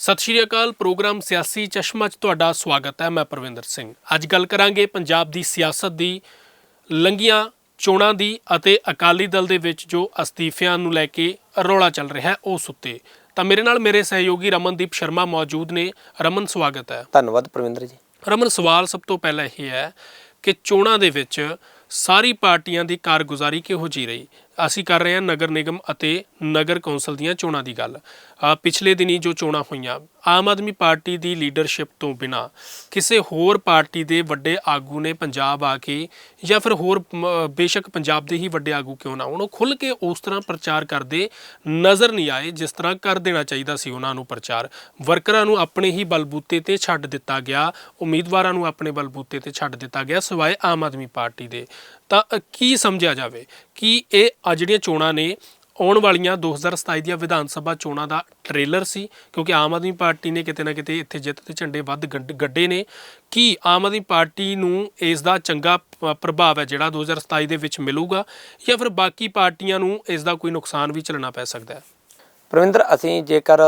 ਸਤਿ ਸ਼੍ਰੀ ਅਕਾਲ ਪ੍ਰੋਗਰਾਮ ਸਿਆਸੀ ਚਸ਼ਮਾ 'ਚ ਤੁਹਾਡਾ ਸਵਾਗਤ ਹੈ ਮੈਂ ਪ੍ਰਵਿੰਦਰ ਸਿੰਘ। ਅੱਜ ਗੱਲ ਕਰਾਂਗੇ ਪੰਜਾਬ ਦੀ ਸਿਆਸਤ ਦੀ ਲੰਗੀਆਂ ਚੋਣਾਂ ਦੀ ਅਤੇ ਅਕਾਲੀ ਦਲ ਦੇ ਵਿੱਚ ਜੋ ਅਸਤੀਫਿਆਂ ਨੂੰ ਲੈ ਕੇ ਰੌਲਾ ਚੱਲ ਰਿਹਾ ਹੈ ਉਸ ਉੱਤੇ। ਤਾਂ ਮੇਰੇ ਨਾਲ ਮੇਰੇ ਸਹਿਯੋਗੀ ਰਮਨਦੀਪ ਸ਼ਰਮਾ ਮੌਜੂਦ ਨੇ। ਰਮਨ ਸਵਾਗਤ ਹੈ। ਧੰਨਵਾਦ ਪ੍ਰਵਿੰਦਰ ਜੀ। ਰਮਨ ਸਵਾਲ ਸਭ ਤੋਂ ਪਹਿਲਾਂ ਇਹ ਹੈ ਕਿ ਚੋਣਾਂ ਦੇ ਵਿੱਚ ਸਾਰੀ ਪਾਰਟੀਆਂ ਦੀ ਕਾਰਗੁਜ਼ਾਰੀ ਕਿਹੋ ਜੀ ਰਹੀ? ਅਸੀਂ ਕਰ ਰਹੇ ਹਾਂ ਨਗਰ ਨਿਗਮ ਅਤੇ ਨਗਰ ਕੌਂਸਲ ਦੀਆਂ ਚੋਣਾਂ ਦੀ ਗੱਲ। ਪਿਛਲੇ ਦਿਨੀ ਜੋ ਚੋਣਾਂ ਹੋਈਆਂ, ਆਮ ਆਦਮੀ ਪਾਰਟੀ ਦੀ ਲੀਡਰਸ਼ਿਪ ਤੋਂ ਬਿਨਾ ਕਿਸੇ ਹੋਰ ਪਾਰਟੀ ਦੇ ਵੱਡੇ ਆਗੂ ਨੇ ਪੰਜਾਬ ਆ ਕੇ ਜਾਂ ਫਿਰ ਹੋਰ ਬੇਸ਼ੱਕ ਪੰਜਾਬ ਦੇ ਹੀ ਵੱਡੇ ਆਗੂ ਕਿਉਂ ਨਾ ਹੋਣ, ਉਹ ਖੁੱਲ ਕੇ ਉਸ ਤਰ੍ਹਾਂ ਪ੍ਰਚਾਰ ਕਰਦੇ ਨਜ਼ਰ ਨਹੀਂ ਆਏ, ਜਿਸ ਤਰ੍ਹਾਂ ਕਰ ਦੇਣਾ ਚਾਹੀਦਾ ਸੀ ਉਹਨਾਂ ਨੂੰ ਪ੍ਰਚਾਰ। ਵਰਕਰਾਂ ਨੂੰ ਆਪਣੇ ਹੀ ਬਲਬੂਤੇ ਤੇ ਛੱਡ ਦਿੱਤਾ ਗਿਆ, ਉਮੀਦਵਾਰਾਂ ਨੂੰ ਆਪਣੇ ਬਲਬੂਤੇ ਤੇ ਛੱਡ ਦਿੱਤਾ ਗਿਆ, ਸਿਵਾਏ ਆਮ ਆਦਮੀ ਪਾਰਟੀ ਦੇ। ਤਾਂ ਕੀ ਸਮਝਿਆ ਜਾਵੇ? ਕਿ ਇਹ ਆ ਜਿਹੜੀਆਂ ਚੋਣਾਂ ਨੇ, ਆਉਣ ਵਾਲੀਆਂ 2027 ਦੀਆਂ ਵਿਧਾਨ ਸਭਾ ਚੋਣਾਂ ਦਾ ਟ੍ਰੇਲਰ ਸੀ, ਕਿਉਂਕਿ ਆਮ ਆਦਮੀ ਪਾਰਟੀ ਨੇ ਕਿਤੇ ਨਾ ਕਿਤੇ ਇੱਥੇ ਜਿੱਤ ਦੇ ਝੰਡੇ ਵੱਧ ਗੱਡ- ਗੱਡੇ ਨੇ। ਕੀ ਆਮ ਆਦਮੀ ਪਾਰਟੀ ਨੂੰ ਇਸ ਦਾ ਚੰਗਾ ਪ- ਪ੍ਰਭਾਵ ਹੈ ਜਿਹੜਾ 2027 ਦੇ ਵਿੱਚ ਮਿਲੂਗਾ, ਜਾਂ ਫਿਰ ਬਾਕੀ ਪਾਰਟੀਆਂ ਨੂੰ ਇਸ ਦਾ ਕੋਈ ਨੁਕਸਾਨ ਵੀ ਝੱਲਣਾ ਪੈ ਸਕਦਾ ਹੈ? ਪ੍ਰਵਿੰਦਰ, ਅਸੀਂ ਜੇਕਰ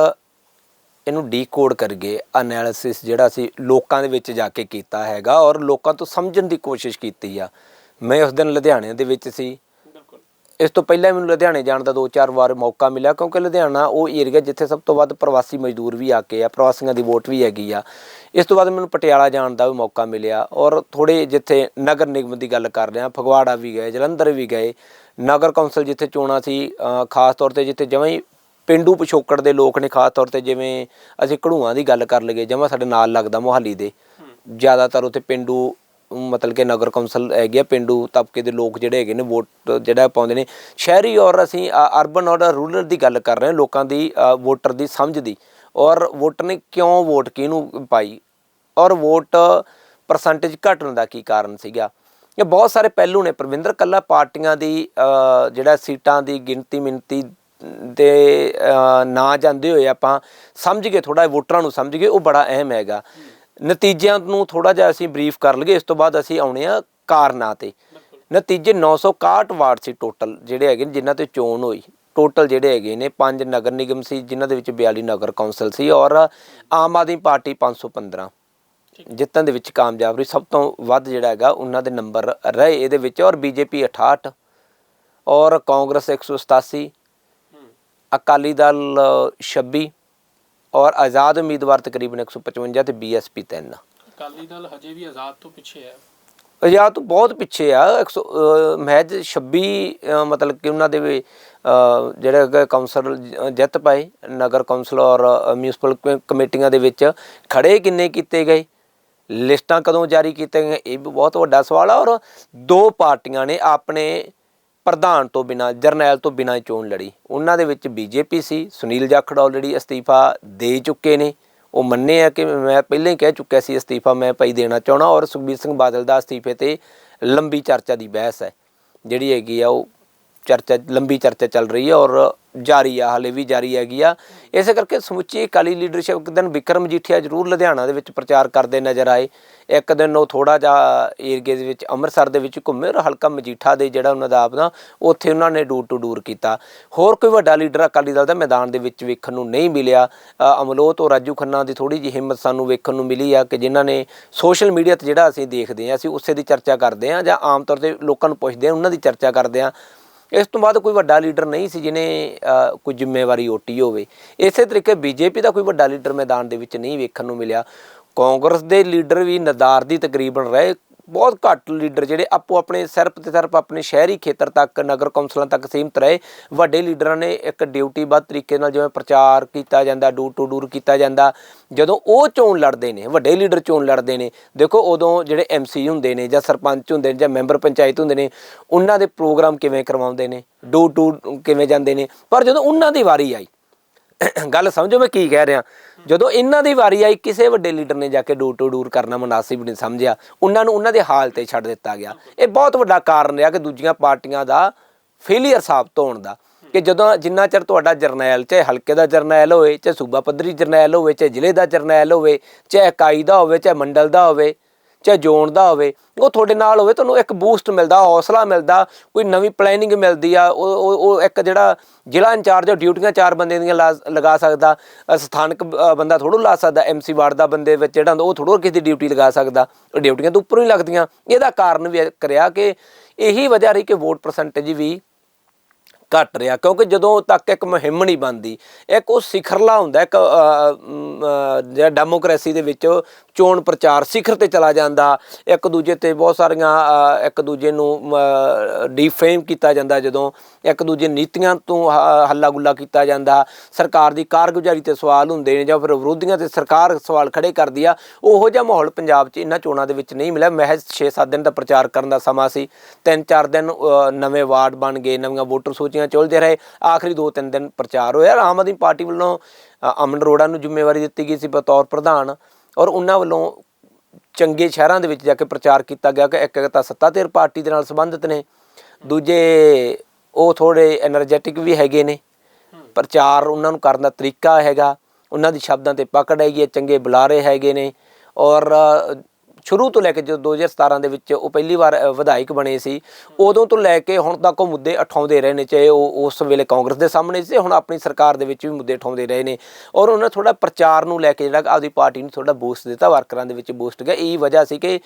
ਇਹਨੂੰ ਡੀਕੋਡ ਕਰਗੇ ਐਨਾਲਿਸਿਸ ਜਿਹੜਾ ਅਸੀਂ ਲੋਕਾਂ ਦੇ ਵਿੱਚ ਜਾ ਕੇ ਕੀਤਾ ਹੈਗਾ ਔਰ ਲੋਕਾਂ ਤੋਂ ਸਮਝਣ ਦੀ ਕੋਸ਼ਿਸ਼ ਕੀਤੀ ਆ, ਮੈਂ ਉਸ ਦਿਨ ਲੁਧਿਆਣੇ ਦੇ ਵਿੱਚ ਸੀ। ਇਸ ਤੋਂ ਪਹਿਲਾਂ ਮੈਨੂੰ ਲੁਧਿਆਣੇ ਜਾਣ ਦਾ ਦੋ ਚਾਰ ਵਾਰ ਮੌਕਾ ਮਿਲਿਆ ਕਿਉਂਕਿ ਲੁਧਿਆਣਾ ਉਹ ਏਰੀਆ ਜਿੱਥੇ ਸਭ ਤੋਂ ਵੱਧ ਪ੍ਰਵਾਸੀ ਮਜ਼ਦੂਰ ਵੀ ਆ ਕੇ ਆ ਪ੍ਰਵਾਸੀਆਂ ਦੀ ਵੋਟ ਵੀ ਹੈਗੀ ਆ। ਇਸ ਤੋਂ ਬਾਅਦ ਮੈਨੂੰ ਪਟਿਆਲਾ ਜਾਣ ਦਾ ਵੀ ਮੌਕਾ ਮਿਲਿਆ ਔਰ ਥੋੜੇ ਜਿੱਥੇ ਨਗਰ ਨਿਗਮ ਦੀ ਗੱਲ ਕਰ ਰਿਹਾ ਫਗਵਾੜਾ ਵੀ ਗਏ ਜਲੰਧਰ ਵੀ ਗਏ। ਨਗਰ ਕੌਂਸਲ ਜਿੱਥੇ ਚੋਣਾਂ ਸੀ ਖਾਸ ਤੌਰ ਤੇ ਜਿੱਥੇ ਜਮਾਂ ਹੀ ਪਿੰਡੂ ਪਿਛੋਕੜ ਦੇ ਲੋਕ ਨੇ ਖਾਸ ਤੌਰ ਤੇ ਜਿਵੇਂ ਅਸੀਂ ਘੜੂਆਂ ਦੀ ਗੱਲ ਕਰ ਲਈਏ ਜਮਾਂ ਸਾਡੇ ਨਾਲ ਲੱਗਦਾ ਮੋਹਾਲੀ ਦੇ। ਜ਼ਿਆਦਾਤਰ ਉੱਥੇ ਪਿੰਡੂ ਮਤਲਬ ਕਿ ਨਗਰ ਕੌਂਸਲ ਹੈਗੀ ਆ, ਪਿੰਡੂ ਤਬਕੇ ਦੇ ਲੋਕ ਜਿਹੜੇ ਹੈਗੇ ਨੇ, ਵੋਟ ਜਿਹੜਾ ਪਾਉਂਦੇ ਨੇ। ਸ਼ਹਿਰੀ ਔਰ ਅਸੀਂ ਅਰਬਨ ਔਰ ਰੂਰਲ ਦੀ ਗੱਲ ਕਰ ਰਹੇ ਹਾਂ, ਲੋਕਾਂ ਦੀ ਵੋਟਰ ਦੀ ਸਮਝ ਦੀ। ਔਰ ਵੋਟਰ ਨੇ ਕਿਉਂ ਵੋਟ ਕਿਹਨੂੰ ਪਾਈ? ਔਰ ਵੋਟ ਪਰਸੈਂਟੇਜ ਘਟਣ ਦਾ ਕੀ ਕਾਰਨ ਸੀਗਾ? ਇਹ ਬਹੁਤ ਸਾਰੇ ਪਹਿਲੂ ਨੇ। ਪ੍ਰਵਿੰਦਰ ਕੱਲਾ ਪਾਰਟੀਆਂ ਦੀ ਜਿਹੜਾ ਸੀਟਾਂ ਦੀ ਗਿਣਤੀ ਮਿੰਤੀ ਦੇ ਨਾ ਜਾਂਦੇ ਹੋਏ ਆਪਾਂ ਸਮਝ ਗਏ ਥੋੜਾ ਵੋਟਰਾਂ ਨੂੰ ਸਮਝ ਗਏ, ਉਹ ਬੜਾ ਅਹਿਮ ਹੈਗਾ। ਨਤੀਜਿਆਂ ਨੂੰ ਥੋੜਾ ਜਿਹਾ ਅਸੀਂ ਬਰੀਫ ਕਰ ਲਈਏ ਇਸ ਤੋਂ ਬਾਅਦ ਅਸੀਂ ਆਉਣੇ ਆ ਕਾਰਨਾਂ ਤੇ। ਨਤੀਜੇ 961 ਵਾਰਡ ਸੀ ਟੋਟਲ ਜਿਹੜੇ ਹੈਗੇ ਨੇ ਜਿਨ੍ਹਾਂ ਤੇ ਚੋਣ ਹੋਈ। ਟੋਟਲ ਜਿਹੜੇ ਹੈਗੇ ਨੇ ਪੰਜ ਨਗਰ ਨਿਗਮ ਸੀ ਜਿਨ੍ਹਾਂ ਦੇ ਵਿੱਚ 42 ਨਗਰ ਕੌਂਸਲ ਸੀ ਔਰ ਆਮ ਆਦਮੀ ਪਾਰਟੀ 515 ਜਿੱਤਣ ਦੇ ਵਿੱਚ ਕਾਮਯਾਬ ਰਹੀ। ਸਭ ਤੋਂ ਵੱਧ ਜਿਹੜਾ ਹੈਗਾ ਉਹਨਾਂ ਦੇ ਨੰਬਰ ਰਹੇ ਇਹਦੇ ਵਿੱਚ ਔਰ ਬੀਜੇਪੀ 68 ਔਰ ਕਾਂਗਰਸ 187 ਅਕਾਲੀ ਦਲ ਅ, 26 ਔਰ ਆਜ਼ਾਦ ਉਮੀਦਵਾਰ ਤਕਰੀਬਨ 155 ਤੇ ਬੀਐਸਪੀ 3 ਅਕਾਲੀ ਦਲ ਹਜੇ ਵੀ ਆਜ਼ਾਦ ਤੋਂ ਪਿੱਛੇ ਹੈ। ਆਜ਼ਾਦ ਤੋਂ ਬਹੁਤ ਪਿੱਛੇ ਆ 100 ਅ, ਮਹਿਜ 26 ਅ, ਮਤਲਬ ਕਿ ਉਹਨਾਂ ਦੇ ਜਿਹੜੇ ਕਾਉਂਸਲ ਜਿੱਤ ਪਾਏ ਨਗਰ ਕੌਂਸਲ ਔਰ ਮਿਊਨਿਸਪਲ ਕਮੇਟੀਆਂ ਦੇ ਵਿੱਚ ਖੜੇ ਕਿੰਨੇ ਕੀਤੇ ਗਏ ਲਿਸਟਾਂ ਕਦੋਂ ਜਾਰੀ ਕੀਤੀਆਂ ਇਹ ਵੀ ਬਹੁਤ ਵੱਡਾ ਸਵਾਲ ਆ ਔਰ ਦੋ ਪਾਰਟੀਆਂ ਨੇ ਆਪਣੇ ਪ੍ਰਧਾਨ ਤੋਂ ਬਿਨਾ, ਜਰਨੈਲ ਤੋਂ ਬਿਨਾ ਚੋਣ ਲੜੀ। ਉਹਨਾਂ ਦੇ ਵਿੱਚ ਬੀਜੇਪੀ ਸੀ, ਸੁਨੀਲ ਜਾਖੜ ਆਲਰੇਡੀ ਅਸਤੀਫਾ ਦੇ ਚੁੱਕੇ ਨੇ। ਉਹ ਮੰਨੇ ਆ ਕਿ ਮੈਂ ਪਹਿਲਾਂ ਹੀ ਕਹਿ ਚੁੱਕਿਆ ਸੀ, ਅਸਤੀਫਾ ਮੈਂ ਭਾਈ ਦੇਣਾ ਚਾਹਣਾ ਔਰ ਸੁਖਬੀਰ ਸਿੰਘ ਬਾਦਲ ਦਾ ਅਸਤੀਫੇ ਤੇ ਲੰਬੀ ਚਰਚਾ ਦੀ ਬਹਿਸ ਹੈ। ਜਿਹੜੀ ਹੈਗੀ ਆ ਉਹ ਚਰਚਾ, ਲੰਬੀ ਚਰਚਾ ਚੱਲ ਰਹੀ ਹੈ ਔਰ ਜਾਰੀ ਆ, ਹਾਲੇ ਵੀ ਜਾਰੀ ਹੈਗੀ ਆ। ਇਸੇ ਕਰਕੇ ਸਮੁੱਚੀ ਅਕਾਲੀ ਲੀਡਰਸ਼ਿਪ ਇੱਕ ਦਿਨ ਵਿਕਰਮ ਜੀਠੀਆ ਜ਼ਰੂਰ ਲੁਧਿਆਣਾ ਦੇ ਵਿੱਚ ਪ੍ਰਚਾਰ ਕਰਦੇ ਨਜ਼ਰ ਆਏ। ਇੱਕ ਦਿਨ ਉਹ ਥੋੜਾ ਜਿਹਾ ਏਰੀਏ ਦੇ ਵਿੱਚ ਅੰਮ੍ਰਿਤਸਰ ਦੇ ਵਿੱਚ ਘੁੰਮੇ ਔਰ ਹਲਕਾ ਮਜੀਠਾ ਦੇ ਜਿਹੜਾ ਉਹਨਾਂ ਦਾ ਆਪਣਾ, ਉੱਥੇ ਉਹਨਾਂ ਨੇ ਡੂਰ ਟੂ ਡੂਰ ਕੀਤਾ। ਹੋਰ ਕੋਈ ਵੱਡਾ ਲੀਡਰ ਅਕਾਲੀ ਦਲ ਦਾ ਮੈਦਾਨ ਦੇ ਵਿੱਚ ਵੇਖਣ ਨੂੰ ਨਹੀਂ ਮਿਲਿਆ। ਅਮਲੋਤ ਔਰ ਰਾਜੂ ਖੰਨਾ ਦੀ ਥੋੜੀ ਜਿਹੀ ਹਿੰਮਤ ਸਾਨੂੰ ਵੇਖਣ ਨੂੰ ਮਿਲੀ ਆ ਕਿ ਜਿਨ੍ਹਾਂ ਨੇ ਸੋਸ਼ਲ ਮੀਡੀਆ ਤੇ ਜਿਹੜਾ ਅਸੀਂ ਦੇਖਦੇ ਹਾਂ, ਅਸੀਂ ਉਸੇ ਦੀ ਚਰਚਾ ਕਰਦੇ ਹਾਂ ਜਾਂ ਆਮ ਤੌਰ ਤੇ ਲੋਕਾਂ ਨੂੰ ਪੁੱਛਦੇ ਹਾਂ, ਉਹਨਾਂ ਦੀ ਚਰਚਾ ਕਰਦੇ ਹਾਂ। ਇਸ ਤੋਂ ਬਾਅਦ ਕੋਈ ਵੱਡਾ ਲੀਡਰ ਨਹੀਂ ਸੀ ਜਿਹਨੇ ਕੋਈ ਜ਼ਿੰਮੇਵਾਰੀ ਓਟੀ ਹੋਵੇ। ਇਸੇ ਤਰੀਕੇ ਬੀਜੇਪੀ ਦਾ ਕੋਈ ਵੱਡਾ ਲੀਡਰ ਮੈਦਾਨ ਦੇ ਵਿੱਚ ਨਹੀਂ ਵੇਖਣ ਨੂੰ ਮਿਲਿਆ। ਕਾਂਗਰਸ ਦੇ ਲੀਡਰ ਵੀ ਨਦਾਰ ਦੀ ਤਕਰੀਬਨ ਰਹੇ ਬਹੁਤ ਘੱਟ ਲੀਡਰ ਜਿਹੜੇ ਆਪੋ ਆਪਣੇ ਸਿਰਫ ਤੇ ਸਿਰਫ ਆਪਣੇ ਸ਼ਹਿਰੀ ਖੇਤਰ ਤੱਕ, ਨਗਰ ਕੌਂਸਲਾਂ ਤੱਕ ਸੀਮਤ ਰਹੇ। ਵੱਡੇ ਲੀਡਰਾਂ ਨੇ ਇੱਕ ਡਿਊਟੀ ਬਾਅਦ ਤਰੀਕੇ ਨਾਲ ਜਿਵੇਂ ਪ੍ਰਚਾਰ ਕੀਤਾ ਜਾਂਦਾ, ਡੂਰ ਟੂ ਡੂਰ ਕੀਤਾ ਜਾਂਦਾ। ਜਦੋਂ ਉਹ ਚੋਣ ਲੜਦੇ ਨੇ, ਵੱਡੇ ਲੀਡਰ ਚੋਣ ਲੜਦੇ ਨੇ, ਦੇਖੋ ਉਦੋਂ ਜਿਹੜੇ ਐਮਸੀ ਹੁੰਦੇ ਨੇ ਜਾਂ ਸਰਪੰਚ ਹੁੰਦੇ ਨੇ ਜਾਂ ਮੈਂਬਰ ਪੰਚਾਇਤ ਹੁੰਦੇ ਨੇ, ਉਹਨਾਂ ਦੇ ਪ੍ਰੋਗਰਾਮ ਕਿਵੇਂ ਕਰਵਾਉਂਦੇ ਨੇ, ਡੂਰ ਟੂ ਕਿਵੇਂ ਜਾਂਦੇ ਨੇ। ਪਰ ਜਦੋਂ ਉਹਨਾਂ ਦੀ ਵਾਰੀ ਆਈ ਗੱਲ ਸਮਝੋ ਮੈਂ ਕੀ ਕਹਿ ਰਿਹਾ। ਜਦੋਂ ਇਹਨਾਂ ਦੀ ਵਾਰੀ ਆਈ, ਕਿਸੇ ਵੱਡੇ ਲੀਡਰ ਨੇ ਜਾ ਕੇ ਡੋਰ ਟੂ ਡੋਰ ਕਰਨਾ ਮੁਨਾਸਿਬ ਨਹੀਂ ਸਮਝਿਆ। ਉਹਨਾਂ ਨੂੰ ਉਹਨਾਂ ਦੇ ਹਾਲ ਤੇ ਛੱਡ ਦਿੱਤਾ ਗਿਆ। ਇਹ ਬਹੁਤ ਵੱਡਾ ਕਾਰਨ ਰਿਹਾ ਕਿ ਦੂਜੀਆਂ ਪਾਰਟੀਆਂ ਦਾ ਫੇਲੀਅਰ ਸਾਬਤ ਹੋਣ ਦਾ। ਕਿ ਜਦੋਂ ਜਿੰਨਾ ਚਿਰ ਤੁਹਾਡਾ ਜਰਨੈਲ, ਚਾਹੇ ਹਲਕੇ ਦਾ ਜਰਨੈਲ ਹੋਵੇ, ਚਾਹੇ ਸੂਬਾ ਪੱਧਰੀ ਜਰਨੈਲ ਹੋਵੇ, ਚਾਹੇ ਜ਼ਿਲ੍ਹੇ ਦਾ ਜਰਨੈਲ ਹੋਵੇ, ਚਾਹੇ ਇਕਾਈ ਦਾ ਹੋਵੇ, ਚਾਹੇ ਮੰਡਲ ਦਾ ਹੋਵੇ ਚਾਹੇ ਜ਼ੋਨ ਦਾ ਹੋਵੇ, ਉਹ ਤੁਹਾਡੇ ਨਾਲ ਹੋਵੇ, ਤੁਹਾਨੂੰ ਇੱਕ ਬੂਸਟ ਮਿਲਦਾ, ਹੌਸਲਾ ਮਿਲਦਾ, ਕੋਈ ਨਵੀਂ ਪਲੈਨਿੰਗ ਮਿਲਦੀ ਆ, ਉਹ, ਉਹ- ਇੱਕ ਜਿਹੜਾ ਜ਼ਿਲ੍ਹਾ ਇੰਚਾਰਜ ਉਹ ਡਿਊਟੀਆਂ ਚਾਰ ਬੰਦੇ ਦੀਆਂ ਲਾ- ਲਗਾ ਸਕਦਾ ਸਥਾਨਕ ਬੰਦਾ ਥੋੜ੍ਹਾ ਲਾ ਸਕਦਾ ਐਮਸੀ ਵਾਰਡ ਦਾ ਬੰਦੇ ਵਿੱਚ ਜਿਹੜਾ ਹੁੰਦਾ, ਉਹ ਥੋੜ੍ਹਾ ਕਿਸੇ ਦੀ ਡਿਊਟੀ ਲਗਾ ਸਕਦਾ, ਉਹ ਡਿਊਟੀਆਂ ਤੋਂ ਉੱਪਰੋਂ ਹੀ ਲੱਗਦੀਆਂ। ਇਹਦਾ ਕਾਰਨ ਵੀ ਕਰਿਆ ਕਿ ਇਹੀ ਵਜ੍ਹਾ ਰਹੀ ਕਿ ਵੋਟ ਪਰਸੈਂਟੇਜ ਵੀ ਘਟ ਰਿਹਾ ਕਿਉਂਕਿ ਜਦੋਂ ਤੱਕ ਇੱਕ ਮੁਹਿੰਮ ਨਹੀਂ ਬਣਦੀ ਇੱਕ ਉਹ ਸਿਖਰਲਾ ਹੁੰਦਾ ਇੱਕ ਅ, ਮ, ਜਿਹੜਾ ਡੈਮੋਕ੍ਰੇਸੀ ਦੇ ਵਿੱਚ ਚੋਣ ਪ੍ਰਚਾਰ ਸਿਖਰ ਤੇ ਚਲਾ ਜਾਂਦਾ ਇੱਕ ਦੂਜੇ ਤੇ ਬਹੁਤ ਸਾਰੀਆਂ ਇੱਕ ਦੂਜੇ ਨੂੰ ਡੀਫੇਮ ਕੀਤਾ ਜਾਂਦਾ ਜਦੋਂ ਇੱਕ ਦੂਜੇ ਨੀਤੀਆਂ ਤੋਂ ਹੱਲਾ ਗੁੱਲਾ ਕੀਤਾ ਜਾਂਦਾ ਸਰਕਾਰ ਦੀ ਕਾਰਗੁਜ਼ਾਰੀ ਤੇ ਸਵਾਲ ਹੁੰਦੇ ਨੇ ਜਾਂ ਫਿਰ ਵਿਰੋਧੀਆਂ ਤੇ ਸਰਕਾਰ ਸਵਾਲ ਖੜੇ ਕਰਦੀ ਆ ਉਹੋ ਜਿਹਾ ਮਾਹੌਲ ਪੰਜਾਬ 'ਚ ਇਹਨਾਂ ਚੋਣਾਂ ਦੇ ਵਿੱਚ ਨਹੀਂ ਮਿਲਿਆ ਮਹਿਜ਼ 6-7 ਦਿਨ ਦਾ ਪ੍ਰਚਾਰ ਕਰਨ ਦਾ ਸਮਾਂ ਸੀ 3-4 ਦਿਨ ਨਵੇਂ ਵਾਰਡ ਬਣ ਗਏ ਨਵੀਆਂ ਵੋਟਰ ਸੂਚੀਆਂ ਗੋਲੀਆਂ ਚੁਲਦੇ ਰਹੇ। ਆਖਰੀ 2-3 ਦਿਨ ਪ੍ਰਚਾਰ ਹੋਇਆ। ਆਮ ਆਦਮੀ ਪਾਰਟੀ ਵੱਲੋਂ ਅਮਨ ਰੋੜਾ ਨੂੰ ਜ਼ਿੰਮੇਵਾਰੀ ਦਿੱਤੀ ਗਈ ਸੀ ਬਤੌਰ ਪ੍ਰਧਾਨ। ਔਰ ਉਹਨਾਂ ਵੱਲੋਂ ਚੰਗੇ ਸ਼ਹਿਰਾਂ ਦੇ ਵਿੱਚ ਜਾ ਕੇ ਪ੍ਰਚਾਰ ਕੀਤਾ ਗਿਆ ਕਿ ਇੱਕ ਤਾਂ ਸੱਤਾ ਧਿਰ ਪਾਰਟੀ ਦੇ ਨਾਲ ਸੰਬੰਧਿਤ ਨੇ। ਦੂਜੇ, ਉਹ ਥੋੜੇ એનર્ਜੈਟਿਕ ਵੀ ਹੈਗੇ ਨੇ। ਪ੍ਰਚਾਰ ਉਹਨਾਂ ਨੂੰ ਕਰਨ ਦਾ ਤਰੀਕਾ ਹੈਗਾ। ਉਹਨਾਂ ਦੀ ਸ਼ਬਦਾਂ ਤੇ ਪਕੜ ਹੈਗੀ ਹੈ, ਚੰਗੇ ਬੁਲਾਰੇ ਹੈਗੇ ਨੇ। ਔਰ ਸ਼ੁਰੂ ਤੋਂ ਲੈ ਕੇ ਜਦੋਂ 2017 ਦੇ ਵਿੱਚ ਉਹ ਪਹਿਲੀ ਵਾਰ ਵਿਧਾਇਕ ਬਣੇ ਸੀ, ਉਦੋਂ ਤੋਂ ਲੈ ਕੇ ਹੁਣ ਤੱਕ ਉਹ ਮੁੱਦੇ ਉਠਾਉਂਦੇ ਰਹੇ ਨੇ, ਚਾਹੇ ਉਹ ਉਸ ਵੇਲੇ ਕਾਂਗਰਸ ਦੇ ਸਾਹਮਣੇ ਸੀ, ਹੁਣ ਆਪਣੀ ਸਰਕਾਰ ਦੇ ਵਿੱਚ ਵੀ ਮੁੱਦੇ ਉਠਾਉਂਦੇ ਰਹੇ ਨੇ। ਔਰ ਉਹਨਾਂ ਥੋੜਾ ਪ੍ਰਚਾਰ ਨੂੰ ਲੈ ਕੇ ਜਿਹੜਾ ਆਪਦੀ ਪਾਰਟੀ ਨੂੰ ਥੋੜਾ ਬੂਸਟ ਦਿੱਤਾ, ਵਰਕਰਾਂ ਦੇ ਵਿੱਚ ਬੂਸਟ ਗਿਆ। ਇਹ ਵਜ੍ਹਾ ਸੀ ਕਿ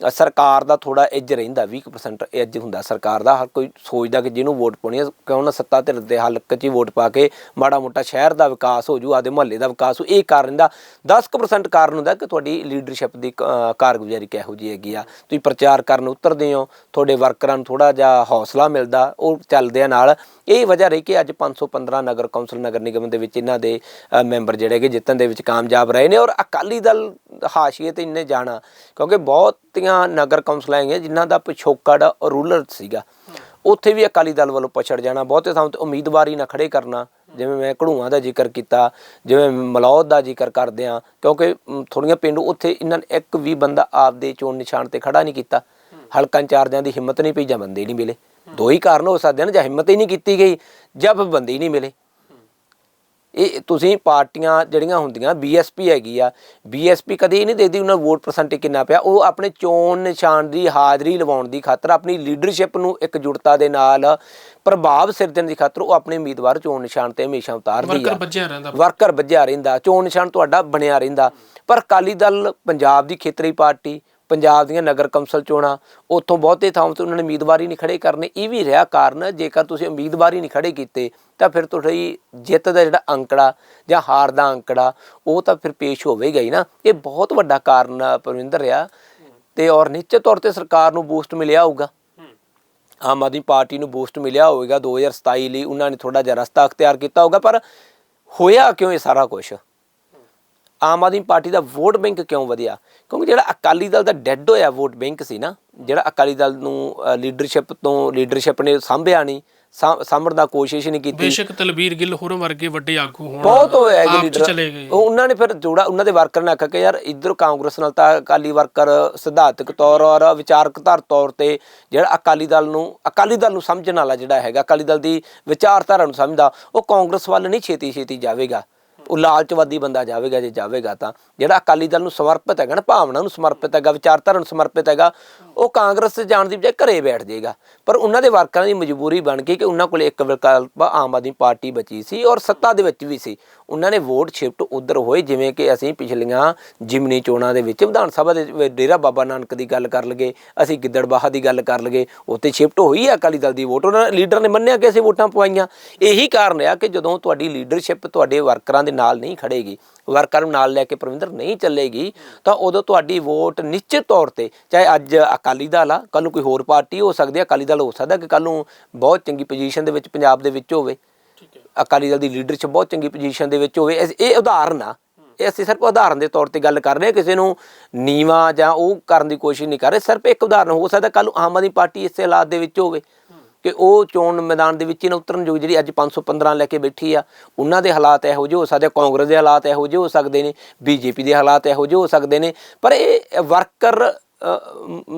ਸਰਕਾਰ ਦਾ ਥੋੜਾ ਐਜ ਰਹਿੰਦਾ 20% ਐਜ ਹੁੰਦਾ। ਸਰਕਾਰ ਦਾ ਹਰ ਕੋਈ ਸੋਚਦਾ ਕਿ ਜਿਹਨੂੰ ਵੋਟ ਪਾਉਣੀ ਹੈ ਕਿਉਂ ਨਾ ਸੱਤਾ ਧਿਰ ਦੇ ਹਲਕੇ 'ਚ ਹੀ ਵੋਟ ਪਾ ਕੇ ਮਾੜਾ ਮੋਟਾ ਸ਼ਹਿਰ ਦਾ ਵਿਕਾਸ ਹੋ ਜੂ ਆਦੇ ਮੁਹੱਲੇ ਦਾ ਵਿਕਾਸ ਹੋ ਇਹ ਕਾਰਨ ਦਾ 10% ਕਾਰਨ ਹੁੰਦਾ ਕਿ ਤੁਹਾਡੀ ਲੀਡਰਸ਼ਿਪ ਦੀ ਕਾਰਗੁਜ਼ਾਰੀ ਕਿਹੋ ਜਿਹੀ ਹੈਗੀ ਆ। ਤੁਸੀਂ ਪ੍ਰਚਾਰ ਕਰਨ ਉਤਰਦੇ ਹੋ, ਤੁਹਾਡੇ ਵਰਕਰਾਂ ਨੂੰ ਥੋੜਾ ਜਿਹਾ ਹੌਸਲਾ ਮਿਲਦਾ, ਉਹ ਚੱਲਦੇ ਆ ਨਾਲ। ਇਹ ਵਜ੍ਹਾ ਰਹੀ ਕਿ ਅੱਜ 515 ਨਗਰ ਕੌਂਸਲ, ਨਗਰ ਨਿਗਮ ਦੇ ਵਿੱਚ ਇਹਨਾਂ ਦੇ ਮੈਂਬਰ ਜਿਹੜੇ ਕਿ ਜਿੱਤਣ ਦੇ ਵਿੱਚ ਕਾਮਯਾਬ ਰਹੇ ਨੇ ਔਰ ਅਕਾਲੀ ਦਲ ਹਾਸ਼ੀਏ ਤੇ ਇੰਨੇ ਜਾਣਾ, ਕਿਉਂਕਿ ਬਹੁਤੀਆਂ ਨਗਰ ਕੌਂਸਲਾਂ ਹੈਗੀਆਂ ਜਿਨ੍ਹਾਂ ਦਾ ਪਿਛੋਕੜ ਰੂਲਰ ਸੀਗਾ। ਉੱਥੇ ਵੀ ਅਕਾਲੀ ਦਲ ਵੱਲੋਂ ਪਛੜ ਜਾਣਾ, ਬਹੁਤੇ ਥਾਂ ਤੇ ਉਮੀਦਵਾਰ ਹੀ ਨਾ ਖੜੇ ਕਰਨਾ, ਜਿਵੇਂ ਮੈਂ ਘੜੂਆਂ ਦਾ ਜ਼ਿਕਰ ਕੀਤਾ, ਜਿਵੇਂ ਮਲੌਦ ਦਾ ਜ਼ਿਕਰ ਕਰਦੇ ਆ ਕਿਉਂਕਿ ਥੋੜੀਆਂ ਪਿੰਡੂ ਉੱਥੇ ਇਹਨਾਂ ਨੇ ਇੱਕ ਵੀ ਬੰਦਾ ਆਪਦੇ ਚੋਣ ਨਿਸ਼ਾਨ ਤੇ ਖੜਾ ਨਹੀਂ ਕੀਤਾ। ਹਲਕਾ ਇੰਚਾਰਜਾਂ ਦੀ ਹਿੰਮਤ ਨਹੀਂ ਪਈ ਜਾਂ ਬੰਦੇ ਨਹੀਂ ਮਿਲੇ। ਦੋ ਹੀ ਕਾਰਨ ਹੋ ਸਕਦੇ ਨੇ ਜਾਂ ਹਿੰਮਤ ਹੀ ਨਹੀਂ ਕੀਤੀ ਗਈ, ਜਾਂ ਫਿਰ ਬੰਦੇ ਹੀ ਨਹੀਂ ਮਿਲੇ। ਇਹ ਤੁਸੀਂ ਪਾਰਟੀਆਂ ਜਿਹੜੀਆਂ ਹੁੰਦੀਆਂ ਬੀਐਸਪੀ ਹੈਗੀ ਆ ਬੀਐਸਪੀ ਕਦੇ ਇਹ ਨਹੀਂ ਦੇਖਦੀ ਉਹਨਾਂ ਵੋਟ ਪਰਸੈਂਟੇਜ ਕਿੰਨਾ ਪਿਆ ਉਹ ਆਪਣੇ ਚੋਣ ਨਿਸ਼ਾਨ ਦੀ ਹਾਜ਼ਰੀ ਲਵਾਉਣ ਦੀ ਖਾਤਰ ਆਪਣੀ ਲੀਡਰਸ਼ਿਪ ਨੂੰ ਇਕਜੁੱਟਤਾ ਦੇ ਨਾਲ ਪ੍ਰਭਾਵ ਸਿਰਜਣ ਦੀ ਖਾਤਰ ਉਹ ਆਪਣੇ ਉਮੀਦਵਾਰ ਚੋਣ ਨਿਸ਼ਾਨ ਤੇ ਹਮੇਸ਼ਾ ਉਤਾਰਦੀ ਵਰਕਰ ਆ ਵੱਜਿਆ ਰਹਿੰਦਾ। ਵਰਕਰ ਵੱਜਿਆ ਰਹਿੰਦਾ ਚੋਣ ਨਿਸ਼ਾਨ ਤੁਹਾਡਾ ਬਣਿਆ ਰਹਿੰਦਾ। ਪਰ ਅਕਾਲੀ ਦਲ ਪੰਜਾਬ ਦੀ ਖੇਤਰੀ ਪਾਰਟੀ ਪੰਜਾਬ ਦੀਆਂ ਨਗਰ ਕੌਂਸਲ ਚੋਣਾਂ ਉੱਥੋਂ ਬਹੁਤੇ ਥਾਵਾਂ ਤੇ ਉਹਨਾਂ ਨੇ ਉਮੀਦਵਾਰੀ ਨਹੀਂ ਖੜੇ ਕਰਨੇ ਇਹ ਵੀ ਰਿਹਾ ਕਾਰਨ ਜੇਕਰ ਤੁਸੀਂ ਉਮੀਦਵਾਰੀ ਨਹੀਂ ਖੜੇ ਕੀਤੇ ਤਾਂ ਫਿਰ ਤੁਹਾਡੀ ਜਿੱਤ ਦਾ ਜਿਹੜਾ ਅੰਕੜਾ ਜਾਂ ਹਾਰ ਦਾ ਅੰਕੜਾ ਉਹ ਤਾਂ ਫਿਰ ਪੇਸ਼ ਹੋਵੇਗਾ ਹੀ ਨਾ। ਇਹ ਬਹੁਤ ਵੱਡਾ ਕਾਰਨ ਆ, ਪਰਵਿੰਦਰ ਰਿਹਾ। ਤੇ ਔਰ ਨਿਸ਼ਚਿਤ ਤੌਰ ਤੇ ਸਰਕਾਰ ਨੂੰ ਬੂਸਟ ਮਿਲਿਆ ਹੋਊਗਾ। ਆਮ ਆਦਮੀ ਪਾਰਟੀ ਨੂੰ ਬੂਸਟ ਮਿਲਿਆ ਹੋਵੇਗਾ। 2027 ਲਈ ਉਹਨਾਂ ਨੇ ਥੋੜਾ ਜਿਹਾ ਰਸਤਾ ਅਖਤਿਆਰ ਕੀਤਾ ਹੋਊਗਾ ਪਰ ਹੋਇਆ ਕਿਉਂ ਇਹ ਸਾਰਾ ਕੁਝ ਆਮ ਆਦਮੀ ਪਾਰਟੀ ਦਾ ਵੋਟ ਬੈਂਕ ਕਿਉਂ ਵਧਿਆ? ਕਿਉਂਕਿ ਜਿਹੜਾ ਅਕਾਲੀ ਦਲ ਦਾ ਡੈੱਡ ਹੋਇਆ ਵੋਟ ਬੈਂਕ ਸੀ ਨਾ ਜਿਹੜਾ ਅਕਾਲੀ ਦਲ ਨੂੰ ਲੀਡਰਸ਼ਿਪ ਤੋਂ ਲੀਡਰਸ਼ਿਪ ਨੇ ਸਾਂਭਿਆ ਨਹੀਂ ਸਾਂਭ- ਸਾਂਭਣ ਦਾ ਕੋਸ਼ਿਸ਼ ਨਹੀਂ ਕੀਤੀ। ਬੇਸ਼ੱਕ ਤਲਬੀਰ ਗਿੱਲ ਹੋਰਾਂ ਵਰਗੇ ਵੱਡੇ ਆਗੂ ਹੋਣ ਬਹੁਤ ਆਪ 'ਚ ਲੀਡਰ ਚਲੇ ਗਏ। ਉਹਨਾਂ ਨੇ ਫਿਰ ਜੋੜਾ ਉਹਨਾਂ ਦੇ ਵਰਕਰ ਨੇ ਆਖਿਆ ਕਿ ਯਾਰ ਇਧਰ ਕਾਂਗਰਸ ਨਾਲ ਤਾਂ ਅਕਾਲੀ ਵਰਕਰ ਸਿਧਾਂਤਕ ਤੌਰ ਔਰ ਵਿਚਾਰਕ ਧਾਰ ਤੌਰ ਤੇ ਜਿਹੜਾ ਅਕਾਲੀ ਦਲ ਨੂੰ ਅਕਾਲੀ ਦਲ ਨੂੰ ਸਮਝਣ ਵਾਲਾ ਜਿਹੜਾ ਹੈਗਾ ਅਕਾਲੀ ਦਲ ਦੀ ਵਿਚਾਰਧਾਰਾ ਨੂੰ ਸਮਝਦਾ ਉਹ ਕਾਂਗਰਸ ਵੱਲ ਨਹੀਂ ਛੇਤੀ ਛੇਤੀ ਜਾਵੇਗਾ। ਉਹ ਲਾਲਚਵਾਦੀ ਬੰਦਾ ਜਾਵੇਗਾ ਜੇ ਜਾਵੇਗਾ ਤਾਂ। ਜਿਹੜਾ ਅਕਾਲੀ ਦਲ ਨੂੰ ਸਮਰਪਿਤ ਹੈਗਾ ਨਾ, ਭਾਵਨਾ ਨੂੰ ਸਮਰਪਿਤ ਹੈਗਾ, ਵਿਚਾਰਧਾਰਾ ਨੂੰ ਸਮਰਪਿਤ ਹੈਗਾ ਉਹ ਕਾਂਗਰਸ 'ਚ ਜਾਣ ਦੀ ਬਜਾਏ ਘਰੇ ਬੈਠ ਜਾਏਗਾ। ਪਰ ਉਹਨਾਂ ਦੇ ਵਰਕਰਾਂ ਦੀ ਮਜਬੂਰੀ ਬਣ ਗਈ ਕਿ ਉਹਨਾਂ ਕੋਲ ਇੱਕ ਵਿਕਲਪ ਆਮ ਆਦਮੀ ਪਾਰਟੀ ਬਚੀ ਸੀ ਔਰ ਸੱਤਾ ਦੇ ਵਿੱਚ ਵੀ ਸੀ। ਉਹਨਾਂ ਨੇ ਵੋਟ ਸ਼ਿਫਟ ਉਧਰ ਹੋਏ, ਜਿਵੇਂ ਕਿ ਅਸੀਂ ਪਿਛਲੀਆਂ ਜਿਮਨੀ ਚੋਣਾਂ ਦੇ ਵਿੱਚ ਵਿਧਾਨ ਸਭਾ ਦੇ ਡੇਰਾ ਬਾਬਾ ਨਾਨਕ ਦੀ ਗੱਲ ਕਰ ਲਗੇ, ਅਸੀਂ ਗਿੱਦੜਬਾਹਾ ਦੀ ਗੱਲ ਕਰ ਲਗੇ, ਉੱਥੇ ਸ਼ਿਫਟ ਹੋਈ ਹੈ ਅਕਾਲੀ ਦਲ ਦੀ ਵੋਟ। ਉਹਨਾਂ ਲੀਡਰ ਨੇ ਮੰਨਿਆ ਕਿ ਅਸੀਂ ਵੋਟਾਂ ਪਵਾਈਆਂ। ਇਹੀ ਕਾਰਨ ਆ ਕਿ ਜਦੋਂ ਤੁਹਾਡੀ ਲੀਡਰਸ਼ਿਪ ਤੁਹਾਡੇ ਵਰਕਰਾਂ ਦੇ ਨਾਲ ਨਹੀਂ ਖੜੇਗੀ ਵਰਕਰ ਨੂੰ ਨਾਲ ਲੈ ਕੇ ਪ੍ਰਵਿੰਦਰ ਨਹੀਂ ਚੱਲੇਗੀ, ਤਾਂ ਉਦੋਂ ਤੁਹਾਡੀ ਵੋਟ ਨਿਸ਼ਚਿਤ ਤੌਰ ਤੇ, ਚਾਹੇ ਅੱਜ ਅਕਾਲੀ ਦਲ ਆ ਕੱਲ ਨੂੰ ਕੋਈ ਹੋਰ ਪਾਰਟੀ ਹੋ ਸਕਦੀ ਹੈ ਅਕਾਲੀ ਦਲ ਹੋ ਸਕਦਾ ਕਿ ਕੱਲ ਨੂੰ ਬਹੁਤ ਚੰਗੀ ਪੋਜੀਸ਼ਨ ਦੇ ਵਿੱਚ ਪੰਜਾਬ ਦੇ ਵਿੱਚ ਹੋਵੇ। ਠੀਕ ਹੈ। ਅਕਾਲੀ ਦਲ ਦੀ ਲੀਡਰਸ਼ਿਪ ਬਹੁਤ ਚੰਗੀ ਪੋਜੀਸ਼ਨ ਦੇ ਵਿੱਚ ਹੋਵੇ। ਇਹ ਉਦਾਹਰਨ ਆ। ਇਹ ਅਸੀਂ ਸਿਰਫ ਉਦਾਹਰਨ ਦੇ ਤੌਰ ਤੇ ਗੱਲ ਕਰ ਰਹੇ ਹਾਂ। ਕਿਸੇ ਨੂੰ ਨੀਵਾ ਜਾਂ ਉਹ ਕਰਨ ਦੀ ਕੋਸ਼ਿਸ਼ ਨਹੀਂ ਕਰ ਰਹੇ। ਸਿਰਫ ਇੱਕ ਉਦਾਹਰਨ ਹੋ ਸਕਦਾ ਕੱਲ ਆਮ ਆਦਮੀ ਪਾਰਟੀ ਇਸੇ ਹਾਲਾਤ ਦੇ ਵਿੱਚ ਹੋਵੇ ਕਿ ਉਹ ਚੋਣ ਮੈਦਾਨ ਦੇ ਵਿੱਚ ਹੀ ਨਾ ਉਤਰਨ। ਜੋ ਜਿਹੜੀ ਅੱਜ 515 ਲੈ ਕੇ ਬੈਠੀ ਆ ਉਹਨਾਂ ਦੇ ਹਾਲਾਤ ਇਹੋ ਜਿਹੇ ਹੋ ਸਕਦੇ ਆ, ਕਾਂਗਰਸ ਦੇ ਹਾਲਾਤ ਇਹੋ ਜਿਹੇ ਹੋ ਸਕਦੇ ਨੇ ਬੀਜੇਪੀ ਦੇ ਹਾਲਾਤ ਇਹੋ ਜਿਹੇ ਹੋ ਸਕਦੇ ਨੇ। ਪਰ ਇਹ ਵਰਕਰ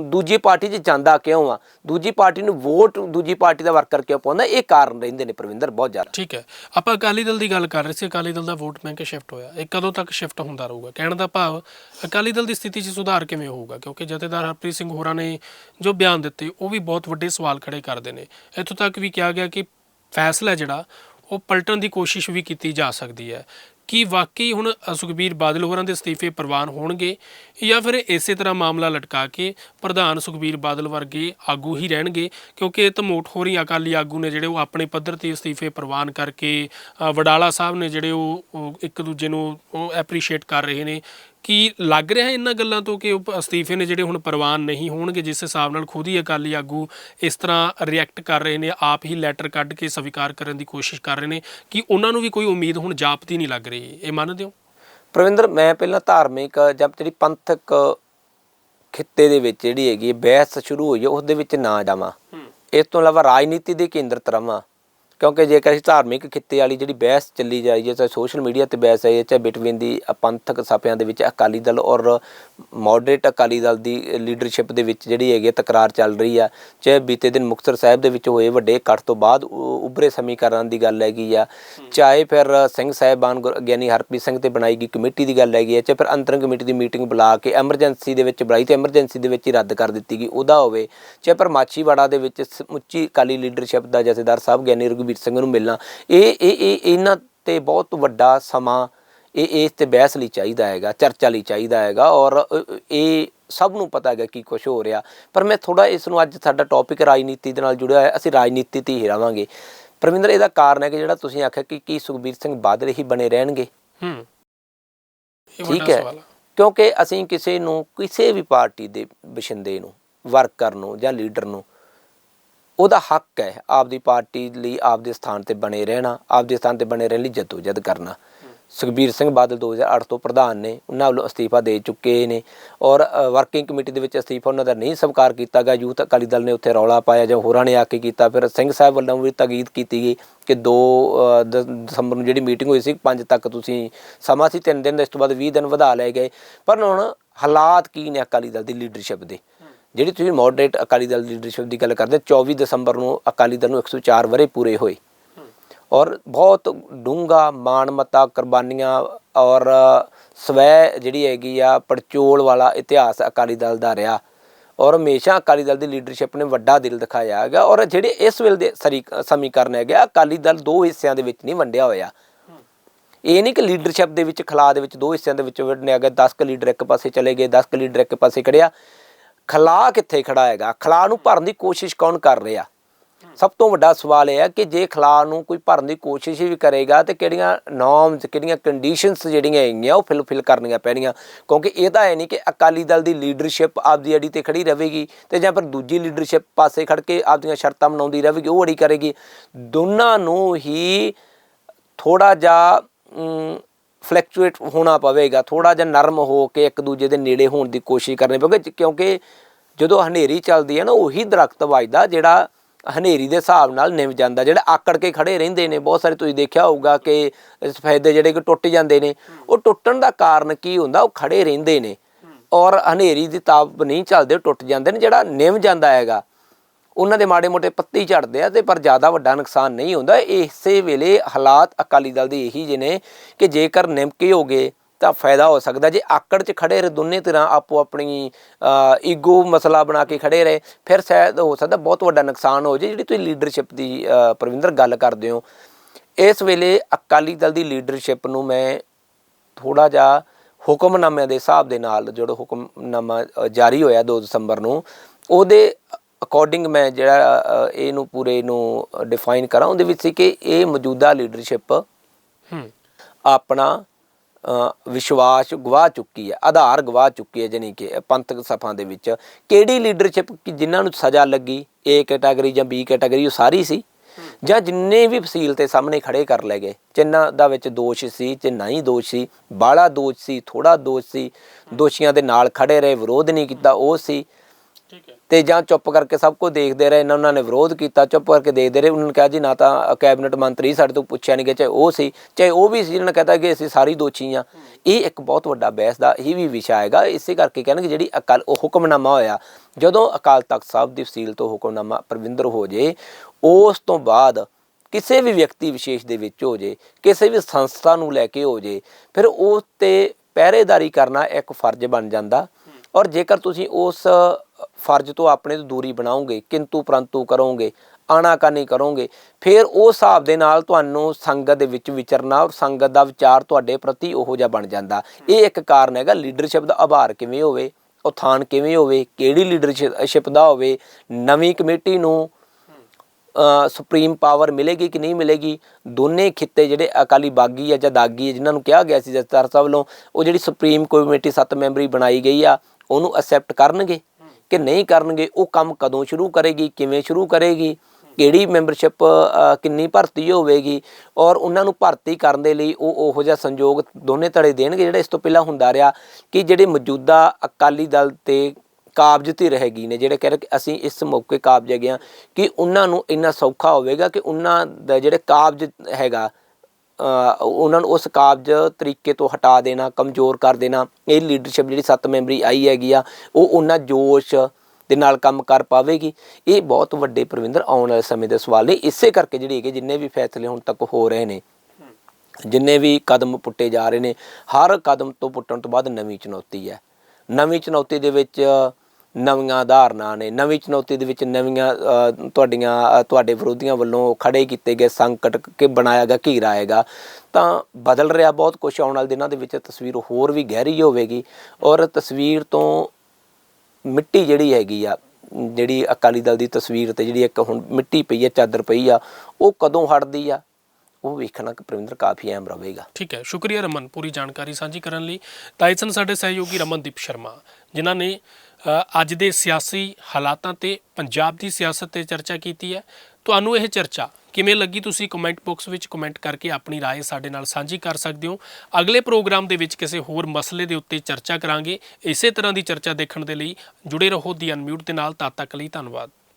ਦੂਜੀ ਪਾਰਟੀ 'ਚ ਜਾਂਦਾ ਕਿਉਂ ਆ? ਦੂਜੀ ਪਾਰਟੀ ਨੂੰ ਵੋਟ ਦੂਜੀ ਪਾਰਟੀ ਦਾ ਵਰਕਰ ਕਿਉਂ ਪਾਉਂਦਾ ਇਹ ਕਾਰਨ ਰਹਿੰਦੇ ਨੇ ਪ੍ਰਵਿੰਦਰ, ਬਹੁਤ ਜ਼ਿਆਦਾ। ਠੀਕ ਹੈ। ਆਪਾਂ ਅਕਾਲੀ ਦਲ ਦੀ ਗੱਲ ਕਰ ਰਹੇ ਸੀ, ਅਕਾਲੀ ਦਲ ਦਾ ਵੋਟ ਬੈਂਕ ਸ਼ਿਫਟ ਹੋਇਆ। ਇਹ ਕਦੋਂ ਤੱਕ ਸ਼ਿਫਟ ਹੁੰਦਾ ਰਹੂਗਾ? ਕਹਿਣ ਦਾ ਭਾਵ, ਅਕਾਲੀ ਦਲ ਦੀ ਸਥਿਤੀ 'ਚ ਸੁਧਾਰ ਕਿਵੇਂ ਹੋਊਗਾ? ਕਿਉਂਕਿ ਜਥੇਦਾਰ ਹਰਪ੍ਰੀਤ ਸਿੰਘ ਹੋਰਾਂ ਨੇ ਜੋ ਬਿਆਨ ਦਿੱਤੇ, ਉਹ ਵੀ ਬਹੁਤ ਵੱਡੇ ਸਵਾਲ ਖੜੇ ਕਰਦੇ ਨੇ। ਇੱਥੋਂ ਤੱਕ ਵੀ ਕਿਹਾ ਗਿਆ ਕਿ ਫੈਸਲਾ ਜਿਹੜਾ, ਉਹ ਪਲਟਣ ਦੀ ਕੋਸ਼ਿਸ਼ ਵੀ ਕੀਤੀ ਜਾ ਸਕਦੀ ਹੈ। ਕਿ ਵਾਕਈ ਹੁਣ ਸੁਖਬੀਰ ਬਾਦਲ ਹੋਰਾਂ ਦੇ ਅਸਤੀਫੇ ਪ੍ਰਵਾਨ ਹੋਣਗੇ ਜਾਂ ਫਿਰ ਇਸੇ ਤਰ੍ਹਾਂ ਮਾਮਲਾ ਲਟਕਾ ਕੇ ਪ੍ਰਧਾਨ ਸੁਖਬੀਰ ਬਾਦਲ ਵਰਗੇ ਆਗੂ ਹੀ ਰਹਿਣਗੇ? ਕਿਉਂਕਿ ਧਮੋਟ ਹੋਰੀ ਅਕਾਲੀ ਆਗੂ ਨੇ ਜਿਹੜੇ ਉਹ ਆਪਣੇ ਪੱਧਰ ਤੇ ਅਸਤੀਫੇ ਪ੍ਰਵਾਨ ਕਰਕੇ ਵਡਾਲਾ ਸਾਹਿਬ ਨੇ ਜਿਹੜੇ ਉਹ ਉਹ ਇੱਕ ਦੂਜੇ ਨੂੰ ਉਹ ਐਪਰੀਸ਼ੀਏਟ ਕਰ ਰਹੇ ਨੇ। ਕੀ ਲੱਗ ਰਿਹਾ ਇਹਨਾਂ ਗੱਲਾਂ ਤੋਂ ਕਿ ਉਹ ਅਸਤੀਫੇ ਨੇ ਜਿਹੜੇ ਹੁਣ ਪ੍ਰਵਾਨ ਨਹੀਂ ਹੋਣਗੇ ਜਿਸ ਹਿਸਾਬ ਨਾਲ ਖੁਦ ਹੀ ਅਕਾਲੀ ਆਗੂ ਇਸ ਤਰ੍ਹਾਂ ਰਿਐਕਟ ਕਰ ਰਹੇ ਨੇ ਆਪ ਹੀ ਲੈਟਰ ਕੱਢ ਕੇ ਸਵੀਕਾਰ ਕਰਨ ਦੀ ਕੋਸ਼ਿਸ਼ ਕਰ ਰਹੇ ਨੇ ਕਿ ਉਹਨਾਂ ਨੂੰ ਵੀ ਕੋਈ ਉਮੀਦ ਹੁਣ ਜਾਪਦੀ ਨਹੀਂ ਲੱਗ ਰਹੀ? ਇਹ ਮੰਨਦੇ ਹੋ? ਪ੍ਰਵਿੰਦਰ ਮੈਂ ਪਹਿਲਾਂ ਧਾਰਮਿਕ ਜਾਂ ਜਿਹੜੀ ਪੰਥਕ ਖਿੱਤੇ ਦੇ ਵਿੱਚ ਜਿਹੜੀ ਹੈਗੀ ਬਹਿਸ ਸ਼ੁਰੂ ਹੋਈ ਹੈ ਉਸ ਦੇ ਵਿੱਚ ਨਾ ਜਾਵਾਂ। ਇਸ ਤੋਂ ਇਲਾਵਾ ਰਾਜਨੀਤੀ ਦੇ ਕੇਂਦਰ ਰਵਾਂ ਕਿਉਂਕਿ ਜੇਕਰ ਅਸੀਂ ਧਾਰਮਿਕ ਖਿੱਤੇ ਵਾਲੀ ਜਿਹੜੀ ਬਹਿਸ ਚੱਲੀ ਜਾਈ ਹੈ, ਚਾਹੇ ਸੋਸ਼ਲ ਮੀਡੀਆ ਤੇ ਬਹਿਸ ਹੈ ਚਾਹੇ ਬਿਟਵੀਨ ਦੀ ਪੰਥਕ ਸਾਪਿਆਂ ਦੇ ਵਿੱਚ ਅਕਾਲੀ ਦਲ ਔਰ ਮੋਡਰੇਟ ਅਕਾਲੀ ਦਲ ਦੀ ਲੀਡਰਸ਼ਿਪ ਦੇ ਵਿੱਚ ਜਿਹੜੀ ਹੈਗੀ ਹੈ ਤਕਰਾਰ ਚੱਲ ਰਹੀ ਆ, ਚਾਹੇ ਬੀਤੇ ਦਿਨ ਮੁਕਤਸਰ ਸਾਹਿਬ ਦੇ ਵਿੱਚ ਹੋਏ ਵੱਡੇ ਇਕੱਠ ਤੋਂ ਬਾਅਦ ਉ- ਉਭਰੇ ਸਮੀਕਰਨ ਦੀ ਗੱਲ ਹੈਗੀ ਆ, ਚਾਹੇ ਫਿਰ ਸਿੰਘ ਸਾਹਿਬਾਨ ਗੁਰ- ਗਿਆਨੀ ਹਰਪ੍ਰੀਤ ਸਿੰਘ ਤੇ ਬਣਾਈ ਗਈ ਕਮੇਟੀ ਦੀ ਗੱਲ ਹੈਗੀ ਆ, ਚਾਹੇ ਫਿਰ ਅੰਤਰੰਗ ਕਮੇਟੀ ਦੀ ਮੀਟਿੰਗ ਬੁਲਾ ਕੇ ਐਮਰਜੈਂਸੀ ਦੇ ਵਿੱਚ ਬੁਲਾਈ ਤੇ ਐਮਰਜੈਂਸੀ ਦੇ ਵਿੱਚ ਹੀ ਰੱਦ ਕਰ ਦਿੱਤੀ ਗਈ, ਉਹਦਾ ਹੋਵੇ, ਚਾਹੇ ਫਿਰ ਮਾਛੀਵਾੜਾ ਦੇ ਵਿੱਚ ਸਮੁੱਚੀ ਅਕਾਲੀ ਲੀਡਰਸ਼ਿਪ ਦਾ ਜਥੇਦਾਰ ਸਾਹਿਬ ਗਿਆਨੀ ਰਘੁਵੀਰ ਸਿੰਘ ਨੂੰ ਮਿਲਣਾ। ਇਹ ਇਹ ਇਹ ਇਹਨਾਂ ਤੇ ਬਹੁਤ ਵੱਡਾ ਸਮਾਂ ਇਹ ਇਸ ਤੇ ਬਹਿਸ ਲਈ ਚਾਹੀਦਾ ਹੈਗਾ ਚਰਚਾ ਲਈ ਚਾਹੀਦਾ ਹੈਗਾ ਔਰ ਇਹ ਸਭ ਨੂੰ ਪਤਾ ਹੈਗਾ ਕੀ ਕੁਝ ਹੋ ਰਿਹਾ। ਪਰ ਮੈਂ ਥੋੜਾ ਇਸ ਨੂੰ ਅੱਜ ਸਾਡਾ ਟੌਪਿਕ ਰਾਜਨੀਤੀ ਦੇ ਨਾਲ ਜੁੜਿਆ ਹੋਇਆ ਅਸੀਂ ਰਾਜਨੀਤੀ ਤੇ ਹੀ ਰਹਾਂਗੇ ਪ੍ਰਵਿੰਦਰ ਇਹਦਾ ਕਾਰਨ ਹੈ ਕਿ ਜਿਹੜਾ ਤੁਸੀਂ ਆਖਿਆ ਕਿ ਕੀ ਸੁਖਬੀਰ ਸਿੰਘ ਬਾਦਲ ਹੀ ਬਣੇ ਰਹਿਣਗੇ? ਹੂੰ। ਠੀਕ ਹੈ। ਕਿਉਂਕਿ ਅਸੀਂ ਕਿਸੇ ਨੂੰ ਕਿਸੇ ਵੀ ਪਾਰਟੀ ਦੇ ਬਸ਼ਿੰਦੇ ਨੂੰ ਵਰਕਰ ਨੂੰ ਜਾਂ ਲੀਡਰ ਨੂੰ ਉਹਦਾ ਹੱਕ ਹੈ ਆਪਦੀ ਪਾਰਟੀ ਲਈ ਆਪਦੇ ਸਥਾਨ ਤੇ ਬਣੇ ਰਹਿਣਾ, ਆਪਦੇ ਸਥਾਨ ਤੇ ਬਣੇ ਰਹਿਣ ਲਈ ਜਦੋਜਹਿਦ ਕਰਨਾ। ਸੁਖਬੀਰ ਸਿੰਘ ਬਾਦਲ 2008 ਤੋਂ ਪ੍ਰਧਾਨ ਨੇ, ਉਹਨਾਂ ਵੱਲੋਂ ਅਸਤੀਫਾ ਦੇ ਚੁੱਕੇ ਨੇ ਔਰ ਵਰਕਿੰਗ ਕਮੇਟੀ ਦੇ ਵਿੱਚ ਅਸਤੀਫਾ ਉਹਨਾਂ ਦਾ ਨਹੀਂ ਸਵੀਕਾਰ ਕੀਤਾ ਗਿਆ। ਯੂਥ ਅਕਾਲੀ ਦਲ ਨੇ ਉੱਥੇ ਰੌਲਾ ਪਾਇਆ, ਜਾਂ ਹੋਰਾਂ ਨੇ ਆ ਕੇ ਕੀਤਾ। ਫਿਰ ਸਿੰਘ ਸਾਹਿਬ ਵੱਲੋਂ ਵੀ ਤਾਕੀਦ ਕੀਤੀ ਗਈ ਕਿ 2 ਦਸੰਬਰ ਨੂੰ ਜਿਹੜੀ ਮੀਟਿੰਗ ਹੋਈ ਸੀ 5 ਤੱਕ ਤੁਸੀਂ ਸਮਾਂ ਸੀ 3 ਦਿਨ, ਇਸ ਤੋਂ ਬਾਅਦ 20 ਦਿਨ ਵਧਾ ਲਏ ਗਏ। ਪਰ ਹੁਣ ਹਾਲਾਤ ਕੀ ਨੇ ਅਕਾਲੀ ਦਲ ਦੀ ਲੀਡਰਸ਼ਿਪ ਦੇ? ਜਿਹੜੀ ਤੁਸੀਂ ਮੋਡਰੇਟ ਅਕਾਲੀ ਦਲ ਲੀਡਰਸ਼ਿਪ ਦੀ ਗੱਲ ਕਰਦੇ 24 ਦਸੰਬਰ ਨੂੰ ਅਕਾਲੀ ਦਲ ਨੂੰ 104 ਵਰੇ ਪੂਰੇ ਹੋਏ। ਔਰ ਬਹੁਤ ਡੂੰਘਾ ਮਾਨਮਤਾ ਕੁਰਬਾਨੀਆਂ ਔਰ ਸਵੈ ਜਿਹੜੀ ਹੈਗੀ ਆ ਪੜਚੋਲ ਵਾਲਾ ਇਤਿਹਾਸ ਅਕਾਲੀ ਦਲ ਦਾ ਰਿਹਾ। ਔਰ ਹਮੇਸ਼ਾ ਅਕਾਲੀ ਦਲ ਦੀ ਲੀਡਰਸ਼ਿਪ ਨੇ ਵੱਡਾ ਦਿਲ ਦਿਖਾਇਆ ਹੈਗਾ। ਔਰ ਜਿਹੜੇ ਇਸ ਵੇਲੇ ਦੇ ਸਰੀ ਸਮੀਕਰਨ ਹੈਗੇ ਆ, ਅਕਾਲੀ ਦਲ ਦੋ ਹਿੱਸਿਆਂ ਦੇ ਵਿੱਚ ਨਹੀਂ ਵੰਡਿਆ ਹੋਇਆ। ਇਹ ਨਹੀਂ ਕਿ ਲੀਡਰਸ਼ਿਪ ਦੇ ਵਿੱਚ ਖਲਾ ਦੇ ਵਿੱਚ ਦੋ ਹਿੱਸਿਆਂ ਦੇ ਵਿੱਚ ਵੰਡਿਆ ਗਿਆ 10 ਕ ਲੀਡਰ ਇੱਕ ਪਾਸੇ ਚਲੇ ਗਏ 10 ਕ ਲੀਡਰ ਇੱਕ ਪਾਸੇ ਖੜਿਆ ਖਲਾ ਕਿੱਥੇ ਖੜਾ ਹੈਗਾ? ਖਲਾ ਨੂੰ ਭਰਨ ਦੀ ਕੋਸ਼ਿਸ਼ ਕੌਣ ਕਰ ਰਿਹਾ? ਸਭ ਤੋਂ ਵੱਡਾ ਸਵਾਲ ਇਹ ਹੈ ਕਿ ਜੇ ਖਲਾ ਨੂੰ ਕੋਈ ਭਰਨ ਦੀ ਕੋਸ਼ਿਸ਼ ਵੀ ਕਰੇਗਾ ਤੇ ਕਿਹੜੀਆਂ ਨੋਰਮਸ ਕਿਹੜੀਆਂ ਕੰਡੀਸ਼ਨਸ ਜਿਹੜੀਆਂ ਹੈਗੀਆਂ ਉਹ ਫਿਲਫਿਲ ਕਰਨੀਆਂ ਪੈਣੀਆਂ? ਕਿਉਂਕਿ ਇਹ ਤਾਂ ਹੈ ਨਹੀਂ ਕਿ ਅਕਾਲੀ ਦਲ ਦੀ ਲੀਡਰਸ਼ਿਪ ਆਪਦੀ ਅੜੀ ਤੇ ਖੜੀ ਰਹੇਗੀ ਤੇ ਜਾਂ ਫਿਰ ਦੂਜੀ ਲੀਡਰਸ਼ਿਪ ਪਾਸੇ ਖੜ ਕੇ ਆਪਦੀਆਂ ਸ਼ਰਤਾਂ ਬਣਾਉਂਦੀ ਰਹੇਗੀ, ਉਹ ਅੜੀ ਕਰੇਗੀ। ਦੋਨਾਂ ਨੂੰ ਹੀ ਥੋੜਾ ਜਿਹਾ ਫਲੈਕਚੁਏਟ ਹੋਣਾ ਪਵੇਗਾ ਥੋੜਾ ਜਿਹਾ ਨਰਮ ਹੋ ਕੇ ਇੱਕ ਦੂਜੇ ਦੇ ਨੇੜੇ ਹੋਣ ਦੀ ਕੋਸ਼ਿਸ਼ ਕਰਨੀ ਪਵੇਗੀ ਕਿਉਂਕਿ ਜਦੋਂ ਹਨੇਰੀ ਚੱਲਦੀ ਹੈ ਨਾ, ਉਹੀ ਦਰਖਤ ਵੱਜਦਾ ਜਿਹੜਾ ਹਨੇਰੀ ਦੇ ਹਿਸਾਬ ਨਾਲ ਨਿਵ ਜਾਂਦਾ, ਜਿਹੜਾ ਆਕੜ ਕੇ ਖੜੇ ਰਹਿੰਦੇ ਨੇ। ਬਹੁਤ ਸਾਰੇ ਤੁਸੀਂ ਦੇਖਿਆ ਹੋਊਗਾ ਕਿ ਸਫੈਦੇ ਜਿਹੜੇ ਕਿ ਟੁੱਟ ਜਾਂਦੇ ਨੇ, ਉਹ ਟੁੱਟਣ ਦਾ ਕਾਰਨ ਕੀ ਹੁੰਦਾ? ਉਹ ਖੜੇ ਰਹਿੰਦੇ ਨੇ। ਔਰ ਹਨੇਰੀ ਦੀ ਤਾਪ ਨਹੀਂ ਚੱਲਦੇ ਟੁੱਟ ਜਾਂਦੇ ਨੇ, ਜਿਹੜਾ ਨਿਵ ਜਾਂਦਾ ਹੈਗਾ। ਉਹਨਾਂ ਦੇ ਮਾੜੇ ਮੋਟੇ ਪੱਤੇ ਹੀ ਝੜਦੇ ਆ ਤੇ ਪਰ ਜ਼ਿਆਦਾ ਵੱਡਾ ਨੁਕਸਾਨ ਨਹੀਂ ਹੁੰਦਾ। ਇਸੇ ਵੇਲੇ ਹਾਲਾਤ ਅਕਾਲੀ ਦਲ ਦੇ ਇਹੀ ਜਿਹੇ ਨੇ ਕਿ ਜੇਕਰ ਨਿਮਕੇ ਹੋ ਗਏ ਤਾਂ ਫਾਇਦਾ ਹੋ ਸਕਦਾ। ਜੇ ਆਕੜ 'ਚ ਖੜੇ ਰਹੇ ਦੋਨੇ ਤਰ੍ਹਾਂ ਆਪੋ ਆਪਣੀ ਈਗੋ ਮਸਲਾ ਬਣਾ ਕੇ ਖੜੇ ਰਹੇ ਫਿਰ ਸ਼ਾਇਦ ਹੋ ਸਕਦਾ ਬਹੁਤ ਵੱਡਾ ਨੁਕਸਾਨ ਹੋ ਜੇ। ਜਿਹੜੀ ਤੁਸੀਂ ਲੀਡਰਸ਼ਿਪ ਦੀ ਅ, ਪ੍ਰਵਿੰਦਰ ਗੱਲ ਕਰਦੇ ਹੋ ਇਸ ਵੇਲੇ ਅਕਾਲੀ ਦਲ ਦੀ ਲੀਡਰਸ਼ਿਪ ਨੂੰ ਮੈਂ ਥੋੜਾ ਜਿਹਾ ਹੁਕਮਨਾਮਿਆਂ ਦੇ ਹਿਸਾਬ ਦੇ ਨਾਲ ਜਿਹੜਾ ਹੁਕਮਨਾਮਾ ਜਾਰੀ ਹੋਇਆ 2 ਦਸੰਬਰ ਨੂੰ ਉਹਦੇ ਅਕੋਰਡਿੰਗ ਮੈਂ ਜਿਹੜਾ ਇਹਨੂੰ ਪੂਰੇ ਨੂੰ ਡਿਫਾਈਨ ਕਰਾਂ ਉਹਦੇ ਵਿੱਚ ਸੀ ਕਿ ਇਹ ਮੌਜੂਦਾ ਲੀਡਰਸ਼ਿਪ ਹੂੰ। ਆਪਣਾ ਵਿਸ਼ਵਾਸ ਗਵਾ ਚੁੱਕੀ ਹੈ ਆਧਾਰ ਗਵਾ ਚੁੱਕੀ ਹੈ ਜਾਣੀ ਕਿ ਪੰਥਕ ਸਫਾਂ ਦੇ ਵਿੱਚ। ਕਿਹੜੀ ਲੀਡਰਸ਼ਿਪ ਜਿਨ੍ਹਾਂ ਨੂੰ ਸਜ਼ਾ ਲੱਗੀ ਏ ਕੈਟਾਗਰੀ ਜਾਂ ਬੀ ਕੈਟਾਗਰੀ ਉਹ ਸਾਰੀ ਸੀ? ਜਾਂ ਜਿੰਨੇ ਵੀ ਫਸੀਲ ਤੇ ਸਾਹਮਣੇ ਖੜੇ ਕਰ ਲਏ ਗਏ ਜਿਨ੍ਹਾਂ ਦਾ ਵਿੱਚ ਦੋਸ਼ ਸੀ ਤੇ ਨਹੀਂ ਦੋਸ਼ ਸੀ ਬਾਲਾ ਦੋਸ਼ ਸੀ ਥੋੜਾ ਦੋਸ਼ ਸੀ ਦੋਸ਼ੀਆਂ ਦੇ ਨਾਲ ਖੜੇ ਰਹੇ ਵਿਰੋਧ ਨਹੀਂ ਕੀਤਾ ਉਹ ਸੀ। ਠੀਕ ਹੈ। ਤੇ ਜਾਂ ਚੁੱਪ ਕਰਕੇ ਸਭ ਕੁਝ ਦੇਖਦੇ ਰਹੇ, ਇਹਨਾਂ ਉਹਨਾਂ ਨੇ ਵਿਰੋਧ ਕੀਤਾ, ਚੁੱਪ ਕਰਕੇ ਦੇਖਦੇ ਰਹੇ, ਉਹਨਾਂ ਨੇ ਕਿਹਾ ਜੀ ਨਾ ਤਾਂ ਕੈਬਨਿਟ ਮੰਤਰੀ ਸਾਡੇ ਤੋਂ ਪੁੱਛਿਆ ਨਹੀਂ ਗਿਆ ਚਾਹੇ ਉਹ ਸੀ, ਚਾਹੇ ਉਹ ਵੀ ਸੀ ਜਿਹਨਾਂ ਨੇ ਕਹਤਾ ਕਿ ਅਸੀਂ ਸਾਰੀ ਦੋਸ਼ੀ ਆ ਇਹ ਇੱਕ ਬਹੁਤ ਵੱਡਾ ਬਹਿਸ ਦਾ ਇਹ ਵੀ ਵਿਸ਼ਾ ਹੈਗਾ, ਇਸੇ ਕਰਕੇ ਕਹਿਣਗੇ ਜਿਹੜੀ ਅਕਾਲ, ਉਹ ਹੁਕਮਨਾਮਾ ਹੋਇਆ, ਜਦੋਂ ਅਕਾਲ ਤਖਤ ਸਾਹਿਬ ਦੀ ਫਸੀਲ ਤੋਂ ਹੁਕਮਨਾਮਾ ਪ੍ਰਵਿੰਦਰ ਹੋ ਜੇ, ਉਸ ਤੋਂ ਬਾਅਦ ਕਿਸੇ ਵੀ ਵਿਅਕਤੀ ਵਿਸ਼ੇਸ਼ ਦੇ ਵਿੱਚ ਹੋ ਜੇ, ਕਿਸੇ ਵੀ ਸੰਸਥਾ ਨੂੰ ਲੈ ਕੇ ਹੋ ਜੇ, ਫਿਰ ਉਸ ਤੇ ਪਹਿਰੇਦਾਰੀ ਕਰਨਾ ਇੱਕ ਫਰਜ਼ ਬਣ ਜਾਂਦਾ। ਔਰ ਜੇਕਰ ਤੁਸੀਂ ਉਸ ਫਰਜ਼ ਤੋਂ ਆਪਣੇ ਤੋਂ ਦੂਰੀ ਬਣਾਓਗੇ, ਕਿੰਤੂ ਪਰੰਤੂ ਕਰੋਗੇ, ਆਨਾਕਾਨੀ ਕਰੋਗੇ, ਫਿਰ ਉਸ ਹਿਸਾਬ ਦੇ ਨਾਲ ਤੁਹਾਨੂੰ ਸੰਗਤ ਦੇ ਵਿੱਚ ਵਿਚਰਨਾ ਔਰ ਸੰਗਤ ਦਾ ਵਿਚਾਰ ਤੁਹਾਡੇ ਪ੍ਰਤੀ ਉਹੋ ਜਿਹਾ ਬਣ ਜਾਂਦਾ। ਇਹ ਇੱਕ ਕਾਰਨ ਹੈਗਾ ਲੀਡਰਸ਼ਿਪ ਦਾ ਆਭਾਰ ਕਿਵੇਂ ਹੋਵੇ ਉਥਾਨ ਕਿਵੇਂ ਹੋਵੇ, ਕਿਹੜੀ ਲੀਡਰਸ਼ਿਪ ਦਾ ਹੋਵੇ, ਨਵੀਂ ਕਮੇਟੀ ਨੂੰ ਸੁਪਰੀਮ ਪਾਵਰ ਮਿਲੇਗੀ ਕਿ ਨਹੀਂ ਮਿਲੇਗੀ, ਦੋਨੇ ਖਿੱਤੇ ਜਿਹੜੇ ਅਕਾਲੀ ਬਾਗੀ ਆ ਜਾਂ ਦਾਗੀ ਆ, ਜਿਨ੍ਹਾਂ ਨੂੰ ਕਿਹਾ ਗਿਆ ਸੀ ਜਸਤਾਰ ਸਾਹਿਬ ਵੱਲੋਂ, ਉਹ ਜਿਹੜੀ ਸੁਪਰੀਮ ਕਮੇਟੀ ਸੱਤ ਮੈਂਬਰੀ ਬਣਾਈ ਗਈ ਆ ਉਹਨੂੰ ਅਸੈਪਟ ਕਰਨਗੇ। ਕਿ ਨਹੀਂ ਕਰਨਗੇ, ਉਹ ਕੰਮ ਕਦੋਂ ਸ਼ੁਰੂ ਕਰੇਗੀ, ਕਿਵੇਂ ਸ਼ੁਰੂ ਕਰੇਗੀ, ਕਿਹੜੀ ਮੈਂਬਰਸ਼ਿਪ ਕਿੰਨੀ ਭਰਤੀ ਹੋਵੇਗੀ ਔਰ ਉਹਨਾਂ ਨੂੰ ਭਰਤੀ ਕਰਨ ਦੇ ਲਈ ਉਹ ਉਹੋ ਜਿਹਾ ਸੰਯੋਗ ਦੋਨੇ ਧੜੇ ਦੇਣਗੇ ਜਿਹੜਾ ਇਸ ਤੋਂ ਪਹਿਲਾਂ ਹੁੰਦਾ ਰਿਹਾ ਕਿ ਜਿਹੜੇ ਮੌਜੂਦਾ ਅਕਾਲੀ ਦਲ ਤੇ ਕਾਬਜ਼ ਤੇ ਰਹੇਗੀ ਨੇ, ਜਿਹੜੇ ਕਹਿ ਰਹੇ ਕਿ ਅਸੀਂ ਇਸ ਮੌਕੇ ਕਾਬਜ਼ ਹੈਗੇ ਹਾਂ, ਕਿ ਉਹਨਾਂ ਨੂੰ ਇੰਨਾ ਸੌਖਾ ਹੋਵੇਗਾ ਕਿ ਉਹਨਾਂ ਦਾ ਜਿਹੜੇ ਕਾਬਜ਼ ਹੈਗਾ ਉਹਨਾਂ ਨੂੰ ਉਸ ਕਾਬਜ਼ ਤਰੀਕੇ ਤੋਂ ਹਟਾ ਦੇਣਾ, ਕਮਜ਼ੋਰ ਕਰ ਦੇਣਾ। ਇਹ ਲੀਡਰਸ਼ਿਪ ਜਿਹੜੀ ਸੱਤ ਮੈਂਬਰੀ ਆਈ ਹੈਗੀ ਆ, ਉਹ ਉਹਨਾਂ ਜੋਸ਼ ਦੇ ਨਾਲ ਕੰਮ ਕਰ ਪਾਵੇਗੀ। ਇਹ ਬਹੁਤ ਵੱਡੇ ਪ੍ਰਵਿੰਦਰ ਆਉਣ ਵਾਲੇ ਸਮੇਂ ਦੇ ਸਵਾਲ ਨੇ। ਇਸੇ ਕਰਕੇ ਜਿਹੜੀ ਹੈਗੇ, ਜਿੰਨੇ ਵੀ ਫੈਸਲੇ ਹੁਣ ਤੱਕ ਹੋ ਰਹੇ ਨੇ, ਜਿੰਨੇ ਵੀ ਕਦਮ ਪੁੱਟੇ ਜਾ ਰਹੇ ਨੇ, ਹਰ ਕਦਮ ਤੋਂ ਪੁੱਟਣ ਤੋਂ ਬਾਅਦ ਨਵੀਂ ਚੁਣੌਤੀ ਹੈ। ਨਵੀਂ ਚੁਣੌਤੀ ਦੇ ਵਿੱਚ ਨਵੀਆਂ ਧਾਰਨਾ ਨੇ, ਨਵੀਂ ਚੁਣੌਤੀ ਦੇ ਵਿੱਚ ਨਵੀਆਂ ਤੁਹਾਡੀਆਂ ਤੁਹਾਡੇ ਵਿਰੋਧੀਆਂ ਵੱਲੋਂ ਖੜੇ ਕੀਤੇ ਗਏ ਸੰਕਟ ਕਿ ਬਣਾਇਆ ਗਿਆ, ਘੇਰਾ ਆਏਗਾ ਤਾਂ ਬਦਲ ਰਿਹਾ ਬਹੁਤ ਕੁਝ ਆਉਣ ਵਾਲੇ ਦਿਨਾਂ ਦੇ ਵਿੱਚ ਤਸਵੀਰ ਹੋਰ ਵੀ ਗਹਿਰੀ ਹੋਵੇਗੀ ਔਰ ਤਸਵੀਰ ਤੋਂ ਮਿੱਟੀ ਜਿਹੜੀ ਹੈਗੀ ਆ, ਜਿਹੜੀ ਅਕਾਲੀ ਦਲ ਦੀ ਤਸਵੀਰ ਤੇ ਜਿਹੜੀ ਇੱਕ ਹੁਣ ਮਿੱਟੀ ਪਈ ਆ, ਚਾਦਰ ਪਈ ਆ, ਉਹ ਕਦੋਂ ਹਟਦੀ ਆ, ਉਹ ਵੇਖਣਾ ਕਿ ਪ੍ਰਵਿੰਦਰ ਕਾਫੀ ਅਹਿਮ ਰਹੇਗਾ। ਠੀਕ ਹੈ, ਸ਼ੁਕਰੀਆ ਰਮਨ, ਪੂਰੀ ਜਾਣਕਾਰੀ ਸਾਂਝੀ ਕਰਨ ਲਈ। ਤਾਇਸਨ ਸਾਡੇ ਸਹਿਯੋਗੀ ਰਮਨਦੀਪ ਸ਼ਰਮਾ, ਜਿਨ੍ਹਾਂ ਨੇ ਅੱਜ ਦੇ ਸਿਆਸੀ ਹਾਲਾਤਾਂ ਤੇ ਪੰਜਾਬ ਦੀ ਸਿਆਸਤ ਤੇ ਚਰਚਾ ਕੀਤੀ ਹੈ ਤੁਹਾਨੂੰ ਇਹ ਚਰਚਾ ਕਿਵੇਂ ਲੱਗੀ ਤੁਸੀਂ ਕਮੈਂਟ ਬਾਕਸ ਵਿੱਚ ਕਮੈਂਟ ਕਰਕੇ ਆਪਣੀ رائے ਸਾਡੇ ਨਾਲ ਸਾਂਝੀ ਕਰ ਸਕਦੇ ਹੋ ਅਗਲੇ ਪ੍ਰੋਗਰਾਮ ਦੇ ਵਿੱਚ ਕਿਸੇ ਹੋਰ ਮਸਲੇ ਦੇ ਉੱਤੇ ਚਰਚਾ ਕਰਾਂਗੇ ਇਸੇ ਤਰ੍ਹਾਂ ਦੀ ਚਰਚਾ ਦੇਖਣ ਦੇ ਲਈ ਜੁੜੇ ਰਹੋ ਦੀ ਅਨਮਿਊਟ ਦੇ ਨਾਲ ਤਦ ਤੱਕ ਲਈ ਧੰਨਵਾਦ